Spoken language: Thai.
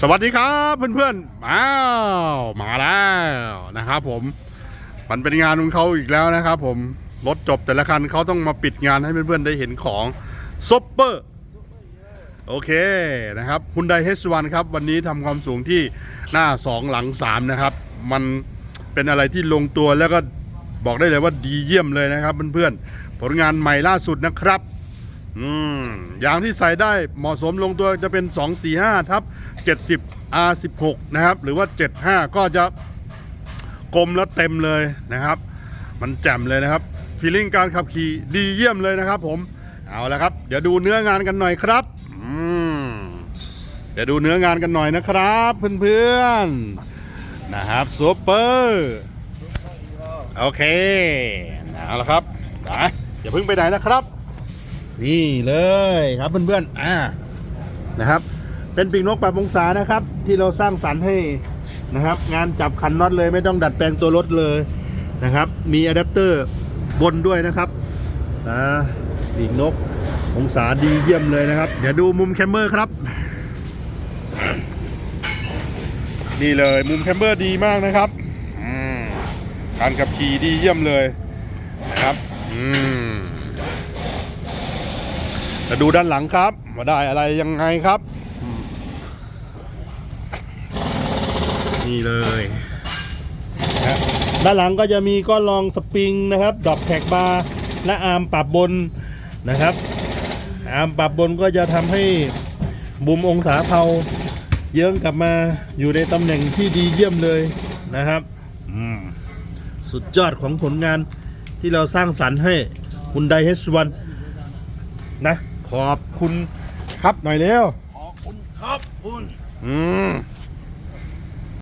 สวัสดีครับเพื่อนๆอ้าวมาแล้วนะครับผมมันเป็นงานของเขาอีกแล้วนะครับผมรถจบแต่ละคันเขาต้องมาปิดงานให้เพื่อนๆได้เห็นของซปเปอร์โอเคนะครับฮุนไดเฮสวันครับ วันนี้ทำความสูงที่หน้า 2 หลัง 3 นะครับ มันเป็นอะไรที่ลงตัวแล้วก็บอกได้เลยว่าดีเยี่ยมเลยนะครับเพื่อนๆผลงานใหม่ล่าสุดนะครับ อืม ยางที่ใส่ได้เหมาะสมลงตัวจะเป็น 245ทับ70 R16 นะครับ หรือว่า 75 ก็จะกลมแล้วเต็มเลยนะครับ มันแจ่มเลยนะครับฟีลลิ่งการขับขี่ดีเยี่ยมเลยนะครับ ผมเอาละครับ เดี๋ยวดูเนื้องานกันหน่อยครับเดี๋ยวดูเนื้องานกันหน่อยนะครับ เพื่อนๆนะครับซูเปอร์โอเคเอาละครับนะอย่าเพิ่งไปไหนนะครับ นี่เลยครับเพื่อนๆอ่านะครับ เป็นปีกนกปรับองศานะครับ ที่เราสร้างสรรค์ให้นะครับ งานจับคันน็อตเลยไม่ต้องดัดแปลงตัวรถเลยนะครับ มีอะแดปเตอร์บนด้วยนะครับนะปีกนกองศาดีเยี่ยมเลยนะครับ เดี๋ยวดูมุมแคมเบอร์ครับ นี่เลยมุมแคมเบอร์ดีมากนะครับการขับขี่ดีเยี่ยมเลยนะครับ อืม จะดูด้านหลังครับว่าได้อะไรยังไงครับ นี่เลยนะด้านหลังก็จะมีก้อนรองสปริงนะครับดอกแท็กบาร์และอาร์มปรับบนนะครับ อาร์มปรับบนก็จะทำให้บุมองศาเผาเยิ้องกลับมาอยู่ในตำแหน่งที่ดีเยี่ยมเลยนะครับสุดยอดของผลงานที่เราสร้างสรรค์ให้คุณไดเฮสวันนะ ขอบคุณครับหน่อยเร็วขอบคุณครับคุณ อืม